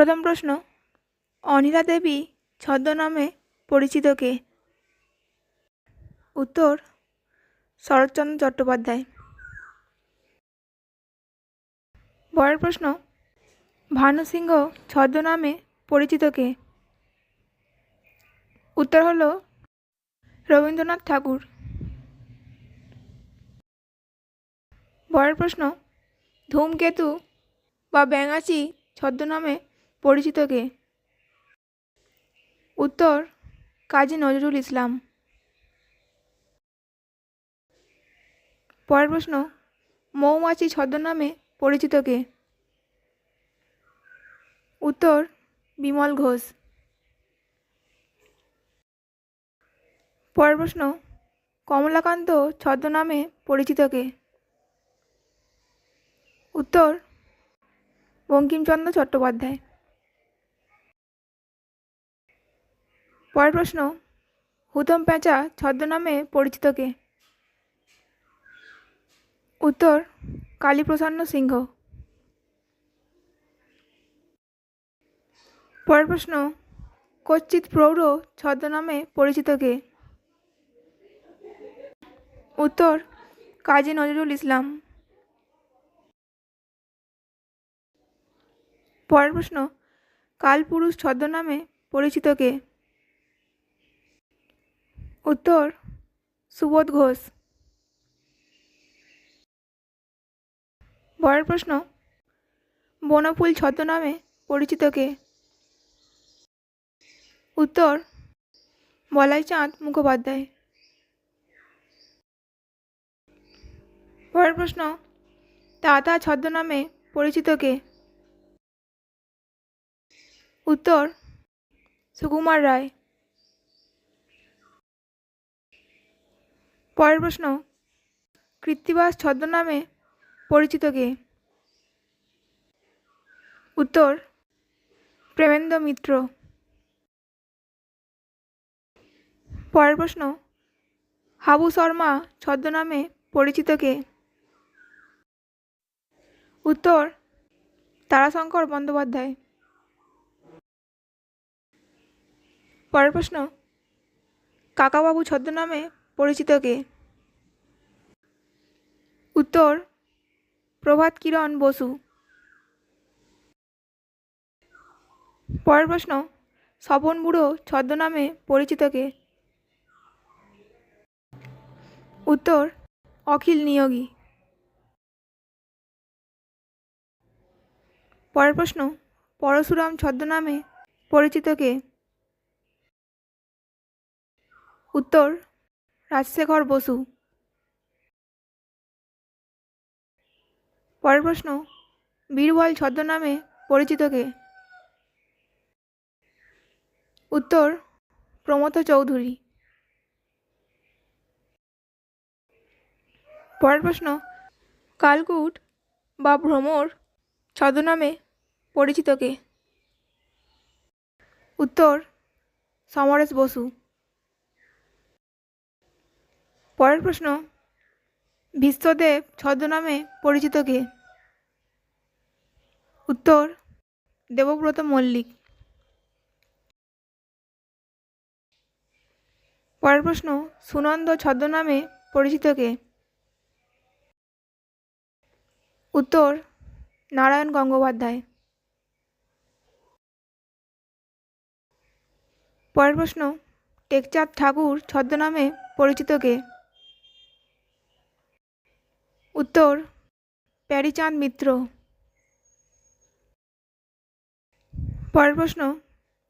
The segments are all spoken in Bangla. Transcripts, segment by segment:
প্রথম প্রশ্ন, অনিলা দেবী ছদ্মনামে পরিচিত কে? উত্তর, শরৎচন্দ্র চট্টোপাধ্যায়। পরের প্রশ্ন, ভানু সিংহ ছদ্মনামে পরিচিত কে? উত্তর হল, রবীন্দ্রনাথ ঠাকুর। পরের প্রশ্ন, ধূমকেতু বা ব্যাঙাচি ছদ্মনামে পরিচিত কে? উত্তর, কাজী নজরুল ইসলাম। পরের প্রশ্ন, মৌমাছি ছদ্মনামে পরিচিত কে? উত্তর, বিমল ঘোষ। পরের প্রশ্ন, কমলাকান্ত ছদ্মনামে পরিচিত কে? উত্তর, বঙ্কিমচন্দ্র চট্টোপাধ্যায়। পরের প্রশ্ন হুতম প্যাঁচা ছদ্মনামে পরিচিত কে? উত্তর, কালীপ্রসন্ন সিংহ। পরের প্রশ্ন কচ্ছিৎ প্রৌঢ় ছদ্মনামে পরিচিত কে? উত্তর, কাজী নজরুল ইসলাম। পরের প্রশ্ন, কালপুরুষ ছদ্মনামে পরিচিত কে? উত্তর, সুবোধ ঘোষ। পরের প্রশ্ন, বনফুল ছদ্মনামে পরিচিত কে? উত্তর বলাই চাঁদ মুখোপাধ্যায়। পরের প্রশ্ন, তাতা ছদ্মনামে পরিচিত কে? উত্তর, সুকুমার রায়। পরের প্রশ্ন, কৃত্তিবাস ছদ্মনামে পরিচিত কে? উত্তর, প্রেমেন্দ্র মিত্র। পরের প্রশ্ন, হাবু শর্মা ছদ্মনামে পরিচিত কে? উত্তর, তারাশঙ্কর বন্দ্যোপাধ্যায়। পরের প্রশ্ন, কাকাবাবু ছদ্মনামে পরিচিত কে? উত্তর, প্রভাত কিরণ বসু। পরের প্রশ্ন, স্বপন বুড়ো ছদ্মনামে পরিচিত কে উত্তর, অখিল নিয়োগী। পরের প্রশ্ন, পরশুরাম ছদ্মনামে পরিচিত কে উত্তর, রাজশেখর বসু। পরের প্রশ্ন, বীরবল ছদ্মনামে পরিচিত কে? উত্তর প্রমথ চৌধুরী। পরের প্রশ্ন, কালকুট বা ভ্রমর ছদ্মনামে পরিচিত কে? উত্তর, সমরেশ বসু। পরের প্রশ্ন বিশ্বদেব ছদ্মনামে পরিচিত কে উত্তর, দেবব্রত মল্লিক। পরের প্রশ্ন, সুনন্দ ছদ্মনামে পরিচিত কে উত্তর, নারায়ণ গঙ্গোপাধ্যায়। পরের প্রশ্ন, টেকচাঁদ ঠাকুর ছদ্মনামে পরিচিত কে উত্তর, প্যারিচাঁদ মিত্র। পরের প্রশ্ন,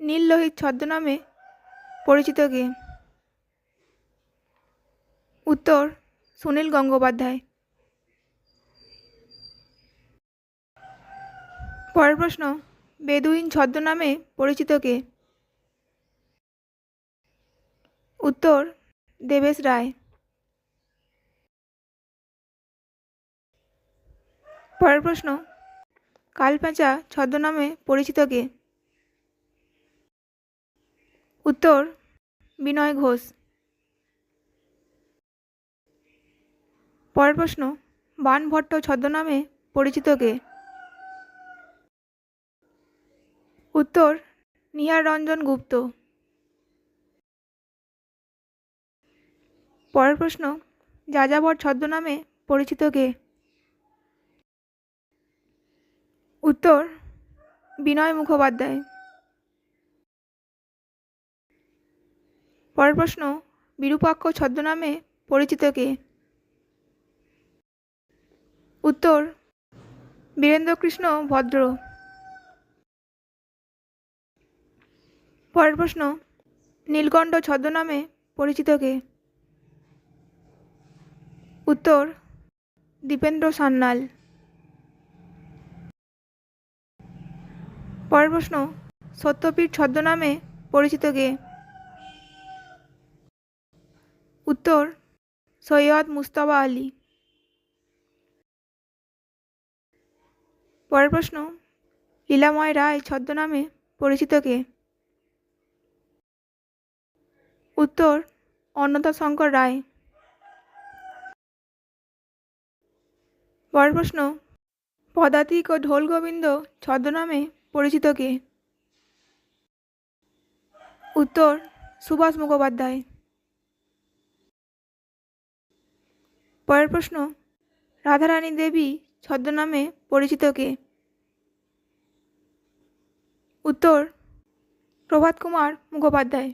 নীল লোহিত ছদ্মনামে পরিচিত কে? উত্তর, সুনীল গঙ্গোপাধ্যায়। পরের প্রশ্ন, বেদুইন ছদ্মনামে পরিচিত কে? উত্তর, দেবেশ রায়। পরের প্রশ্ন, কালপেঁচা ছদ্মনামে পরিচিত কে? উত্তর, বিনয় ঘোষ। পরের প্রশ্ন, বানভট্ট ছদ্মনামে পরিচিত কে? উত্তর নিহার রঞ্জন গুপ্ত। পরের প্রশ্ন, যাযাবর ছদ্মনামে পরিচিত কে? উত্তর, বিনয় মুখোপাধ্যায়। পরের প্রশ্ন, বিরূপাক্ষ ছদ্মনামে পরিচিত কে? উত্তর, বীরেন্দ্রকৃষ্ণ ভদ্র। পরের প্রশ্ন, নীলকণ্ঠ ছদ্মনামে পরিচিত কে? উত্তর, দীপেন্দ্র সান্যাল। প্রশ্ন, সত্যপীঠ ছদ্মনামে পরিচিত কে? উত্তর, সৈয়দ মুস্তাবা আলী। পরের প্রশ্ন, লীলাময় রায় ছদ্মনামে পরিচিত কে? উত্তর, অন্নদা শঙ্কর রায়। পরের প্রশ্ন, পদাতিক ও ঢোল গোবিন্দ ছদ্মনামে পরিচিত কে? উত্তর, সুভাষ মুখোপাধ্যায়। পরের প্রশ্ন, রাধারানী দেবী ছদ্মনামে পরিচিত কে? উত্তর, প্রভাত কুমার মুখোপাধ্যায়।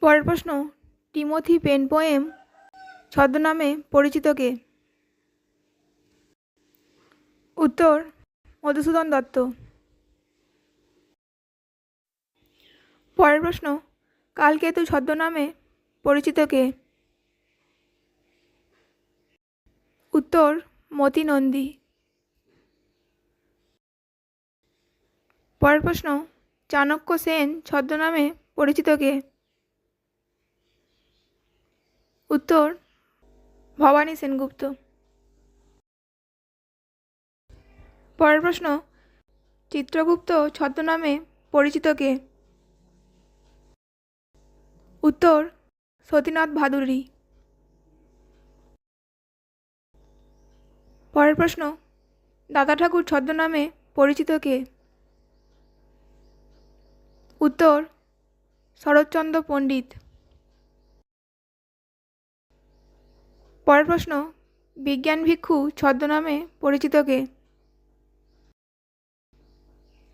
পরের প্রশ্ন, টিমোথি পেন পোয়েম ছদ্মনামে পরিচিত কে? উত্তর, মধুসূদন দত্ত। পরের প্রশ্ন, কালকেতু ছদ্মনামে পরিচিত কে? উত্তর, মতি নন্দী। পরের প্রশ্ন, চাণক্য সেন ছদ্মনামে পরিচিত কে? উত্তর, ভবানী সেনগুপ্ত। পরের প্রশ্ন, চিত্রগুপ্ত ছদ্মনামে পরিচিত কে? উত্তর, সতীনাথ ভাদুরী। পরের প্রশ্ন, দাদা ঠাকুর ছদ্মনামে পরিচিত কে? উত্তর, শরৎচন্দ্র পণ্ডিত। পরের প্রশ্ন, বিজ্ঞান ভিক্ষু ছদ্মনামে পরিচিত কে?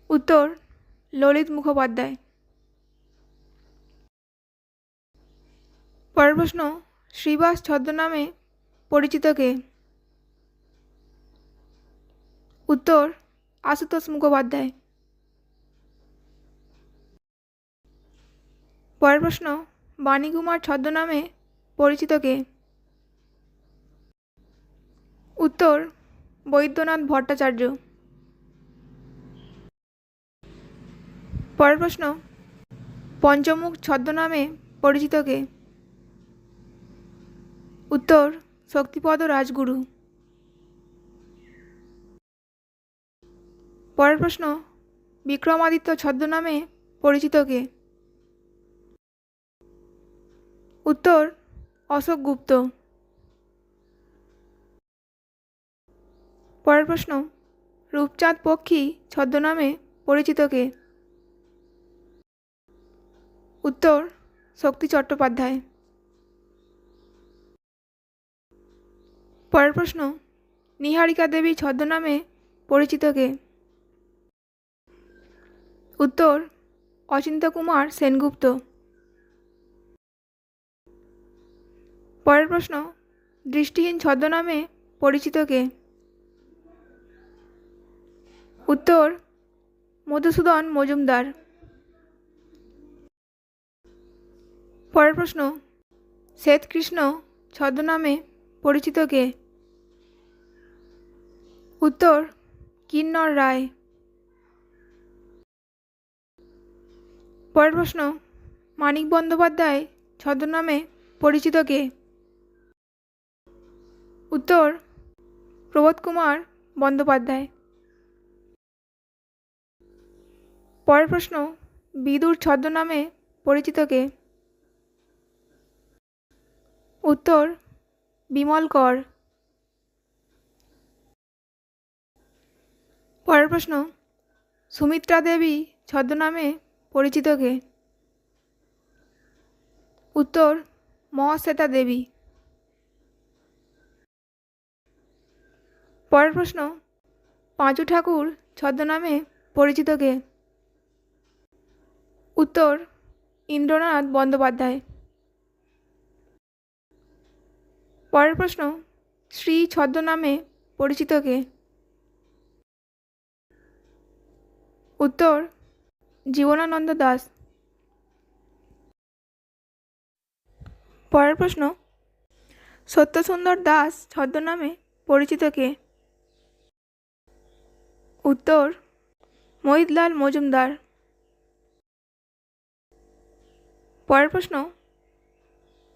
উত্তর, ললিত মুখোপাধ্যায়। পরের প্রশ্ন, শ্রীবাস ছদ্মনামে পরিচিত কে? উত্তর, আশুতোষ মুখোপাধ্যায়। পরের প্রশ্ন, বাণীকুমার ছদ্মনামে পরিচিত কে? উত্তর, বৈদ্যনাথ ভট্টাচার্য। পরের প্রশ্ন, পঞ্চমুখ ছদ্মনামে পরিচিত কে উত্তর, শক্তিপদ রাজগুরু। পরের প্রশ্ন, বিক্রমাদিত্য ছদ্মনামে পরিচিত কে উত্তর, অশোক গুপ্ত। পরের প্রশ্ন, রূপচাঁদ পক্ষী ছদ্মনামে পরিচিত কে উত্তর, শক্তি চট্টোপাধ্যায়। পরের প্রশ্ন, নিহারিকা দেবী ছদ্মনামে পরিচিত কে? উত্তর অচিন্ত কুমার সেনগুপ্ত। পরের প্রশ্ন, দৃষ্টিহীন ছদ্মনামে পরিচিত কে? উত্তর, মধুসূদন মজুমদার। পরের প্রশ্ন শ্বেতকৃষ্ণ ছদ্মনামে পরিচিত কে? উত্তর, কিন্নর রায়। পরের প্রশ্ন, মানিক বন্দ্যোপাধ্যায় ছদ্মনামে পরিচিত কে? উত্তর, প্রবোধ কুমার বন্দ্যোপাধ্যায়। পরের প্রশ্ন, বিদুর ছদ্মনামে পরিচিত কে? উত্তর, বিমল কর। পরের প্রশ্ন, সুমিত্রা দেবী ছদ্মনামে পরিচিত কে? উত্তর, মহাশ্বেতা দেবী। পরের প্রশ্ন, পাঁচু ঠাকুর ছদ্মনামে পরিচিত কে? উত্তর, ইন্দ্রনাথ বন্দ্যোপাধ্যায়। পরের প্রশ্ন, শ্রী ছদ্মনামে পরিচিত কে? উত্তর, জীবনানন্দ দাস। পরের প্রশ্ন, সত্যসুন্দর দাস ছদ্মনামে পরিচিত কে? উত্তর, মহিতলাল মজুমদার। পরের প্রশ্ন,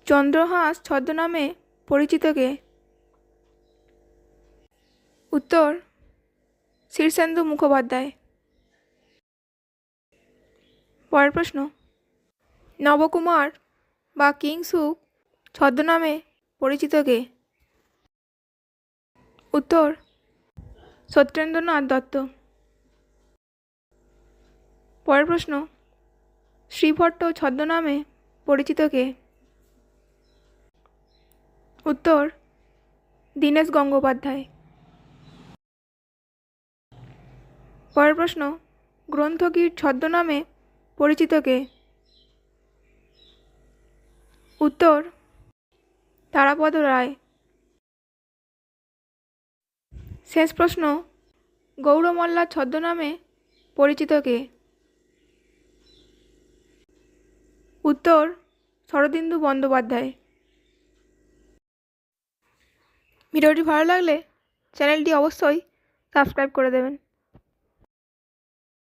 চন্দ্রহাস ছদ্মনামে পরিচিত কে উত্তর শীর্ষেন্দু মুখোপাধ্যায়। পরের প্রশ্ন, নবকুমার বা কিংসুক ছদ্মনামে পরিচিত কে উত্তর, সত্যেন্দ্রনাথ দত্ত। পরের প্রশ্ন, শ্রীভট্ট ছদ্মনামে পরিচিত কে উত্তর, দীনেশ গঙ্গোপাধ্যায়। পরের প্রশ্ন গ্রন্থগীর ছদ্মনামে পরিচিত কে? উত্তর, তারাপদ রায়। শেষ প্রশ্ন, গৌরমল্লা ছদ্মনামে পরিচিত কে? উত্তর, শরদিন্দু বন্দ্যোপাধ্যায়। ভিডিওটি ভালো লাগলে চ্যানেলটি অবশ্যই সাবস্ক্রাইব করে দেবেন।